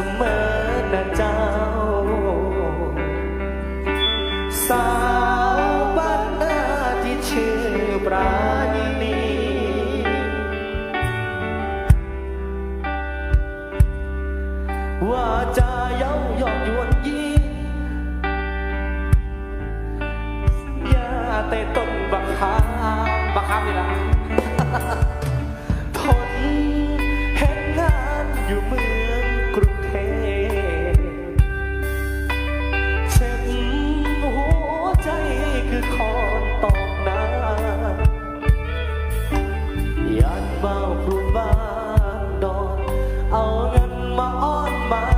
สมอนะเจ้า อ้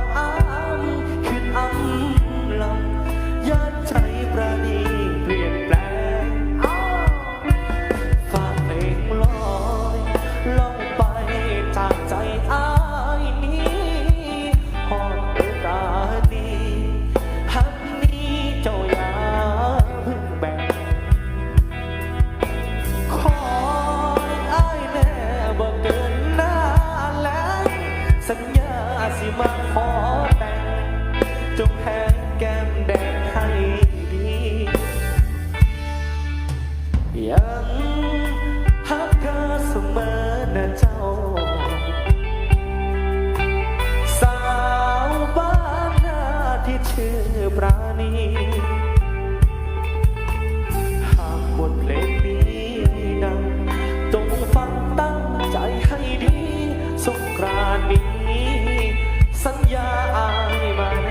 จงแหงแก้มแดงให้ดี ยังฮักเธอเสมอนะเจ้า สาวบ้านนาที่ชื่อปราณีหากบทเพลงนี้ดังจงฟังตั้งใจให้ดี สงกรานต์นี้ สัญญาอายมา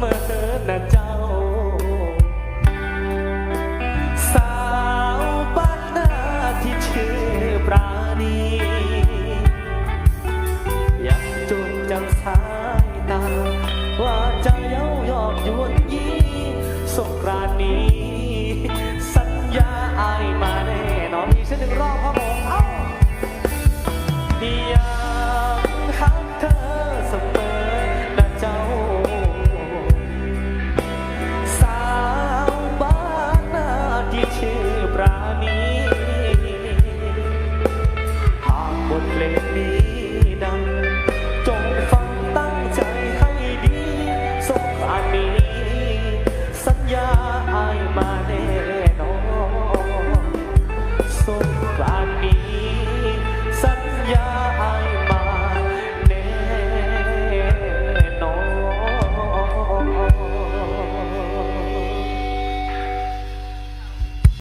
มอนะเจ้า สาวบ้านนาที่ชื่อปราณียังจดจำสายตา ว่าจะเย้าหยอกยวนยีสงกรานนี้ สัญญาอายมาแน่นอนอีกสักหนึ่งรอบครับผมเอ้ายังหักเธอ เพลงนี้ดัง จงฟังตั้งใจให้ดีสงกรานต์นี้ สัญญาอายมาแน่นอนสงกรานต์